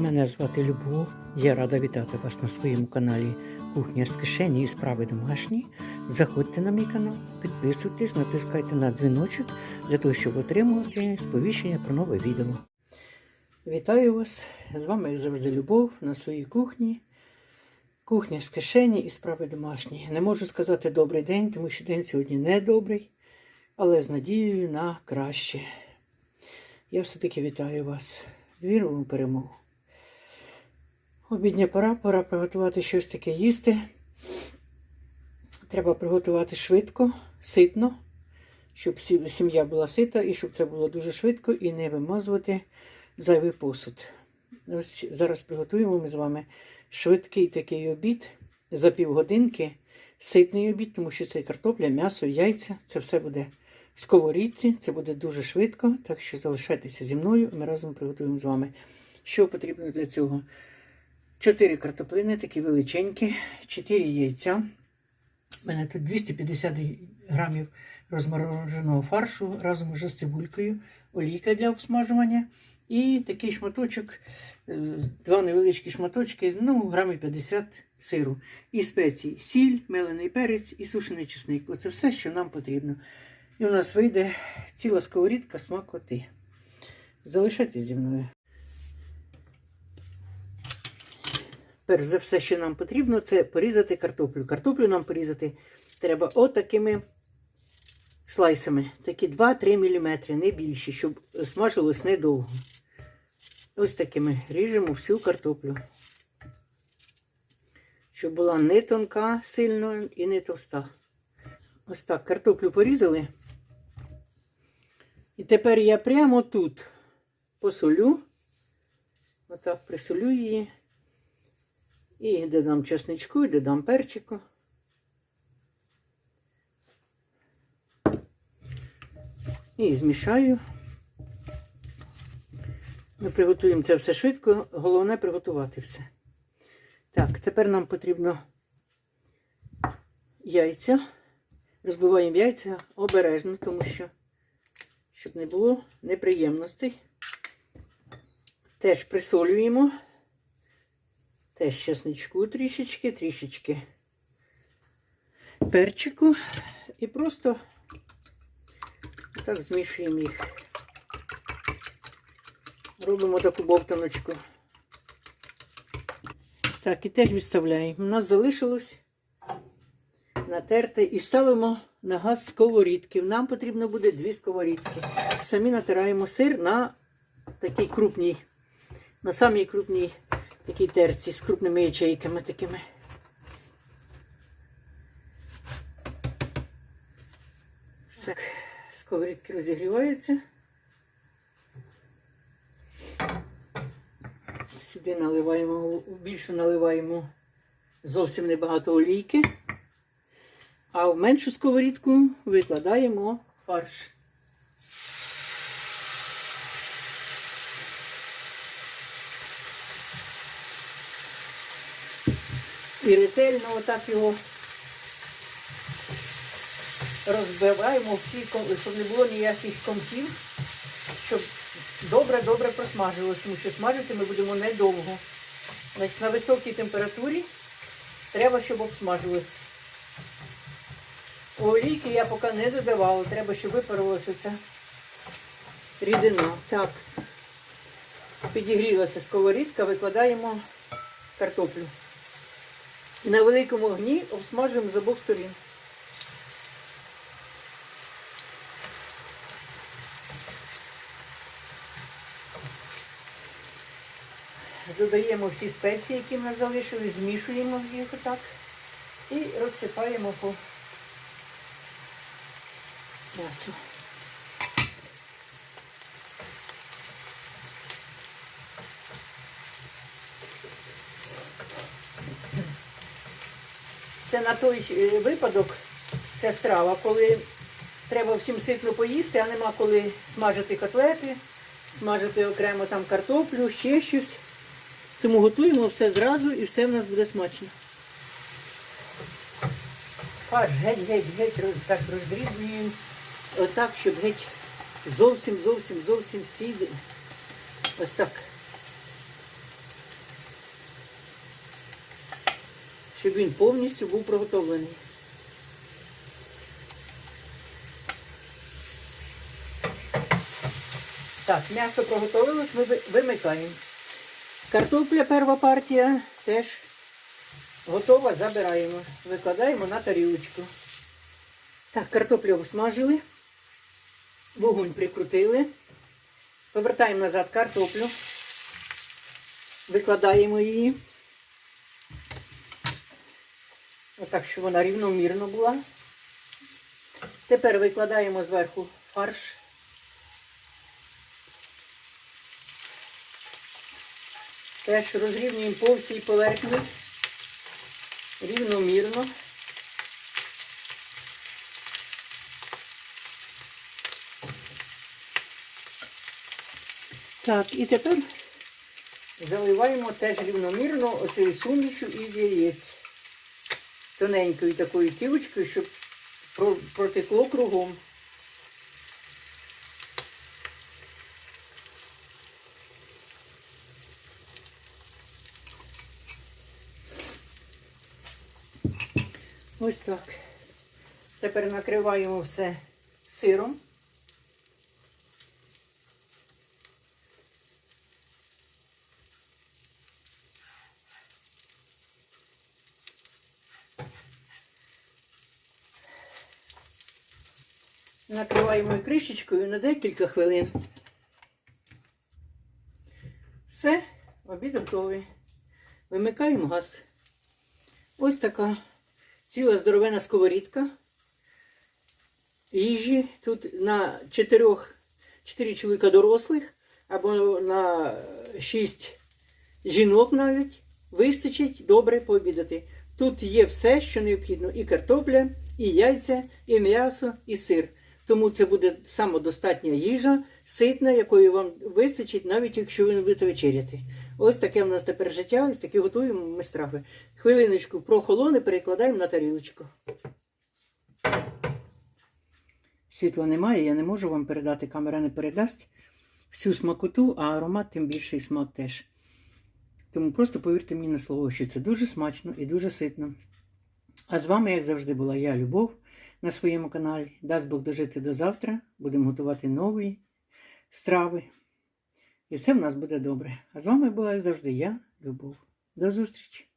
Мене звати Любов. Я рада вітати вас на своєму каналі Кухня з кишені і справи домашні. Заходьте на мій канал, підписуйтесь, натискайте на дзвіночок для того, щоб отримувати сповіщення про нове відео. Вітаю вас! З вами, як завжди, Любов на своїй кухні. Кухня з кишені і справи домашні. Не можу сказати добрий день, тому що день сьогодні не добрий, але з надією на краще. Я все-таки вітаю вас. Вірю у перемогу. Обідня пора, пора приготувати щось таке їсти. Треба приготувати швидко, ситно, щоб сім'я була сита і щоб це було дуже швидко і не вимазувати зайвий посуд. Ось зараз приготуємо ми з вами швидкий такий обід за півгодинки. Ситний обід, тому що це картопля, м'ясо, яйця. Це все буде в сковорідці, це буде дуже швидко, так що залишайтеся зі мною, ми разом приготуємо з вами. Що потрібно для цього? 4 картоплини, такі величенькі, 4 яйця. У мене тут 250 грамів розмороженого фаршу разом уже з цибулькою, олійка для обсмажування. І такий шматочок, е, два невеличкі шматочки, ну, грамів 50 сиру. І спеції, сіль, мелений перець і сушений чесник. Оце все, що нам потрібно. І у нас вийде ціла сковорідка смакоти. Залишайтесь зі мною. Перш за все, що нам потрібно, це порізати картоплю. Картоплю нам порізати треба отакими слайсами. Такі 2-3 мм, не більші, щоб смажилось недовго. Ось такими ріжемо всю картоплю. Щоб була не тонка сильно і не товста. Ось так картоплю порізали. І тепер я прямо тут посолю. Отак присолю її. І додам чесничку, і додам перчику. І змішаю. Ми приготуємо це все швидко. Головне приготувати все. Так, тепер нам потрібно яйця. Розбиваємо яйця обережно, тому що, щоб не було неприємностей. Теж присолюємо. Теж чесничку трішечки, трішечки перчику. І просто так змішуємо їх. Робимо таку бовтаночку. Так, і теж відставляємо. У нас залишилось натерти і ставимо на газ сковорідки. Нам потрібно буде дві сковорідки. Самі натираємо сир на такій крупній, на самій крупній такій терці з крупними ячейками такими. Все, сковорідки розігріваються. Сюди наливаємо, більшу наливаємо зовсім небагато олійки, а в меншу сковорідку викладаємо фарш. І ретельно отак його розбиваємо всі, щоб не було ніяких комків, щоб добре-добре просмажилося, тому що смажити ми будемо недовго. Значить, на високій температурі треба, щоб обсмажилось. Олійки я поки не додавала, треба, щоб випарилася ця рідина. Так, підігрілася сковорідка, викладаємо картоплю. На великому огні обсмажуємо з обох сторін. Додаємо всі спеції, які в нас залишились, змішуємо їх отак і розсипаємо по м'ясу. Це на той е, випадок, ця страва, коли треба всім ситно поїсти, а нема коли смажити котлети, смажити окремо там картоплю, ще щось. Тому готуємо все зразу і все в нас буде смачно. Фарш геть, геть, геть, роз- так роздрібнюємо. Отак, щоб геть зовсім, зовсім, зовсім всі. Ось так щоб він повністю був приготовлений. Так, м'ясо приготовилось, ми вимикаємо. Картопля перша партія теж готова, забираємо. Викладаємо на тарілочку. Так, картоплю обсмажили, вогонь прикрутили. Повертаємо назад картоплю, викладаємо її. Отак, щоб вона рівномірно була. Тепер викладаємо зверху фарш. Теж розрівнюємо по всій поверхні рівномірно. Так, і тепер заливаємо теж рівномірно оцією сумішю із яєць. Тоненькою такою цівочкою, щоб протекло кругом. Ось так. Тепер накриваємо все сиром. Накриваємо кришечкою на декілька хвилин. Все, обід готовий. Вимикаємо газ. Ось така ціла здоровена сковорідка. Їжі тут на 4, 4 чоловіка дорослих або на 6 жінок навіть вистачить добре пообідати. Тут є все, що необхідно: і картопля, і яйця, і м'ясо, і сир. Тому це буде самодостатня їжа, ситна, якої вам вистачить, навіть якщо ви не будете вечеряти. Ось таке в нас тепер життя, ось такі готуємо ми страви. Хвилиночку прохолоне, перекладаємо на тарілочку. Світла немає, я не можу вам передати, камера не передасть всю смакоту, а аромат тим більший смак теж. Тому просто повірте мені на слово, що це дуже смачно і дуже ситно. А з вами, як завжди, була я, Любов, на своєму каналі. Дасть Бог дожити до завтра. Будемо готувати нові страви. І все в нас буде добре. А з вами була, як завжди, я, Любов. До зустрічі!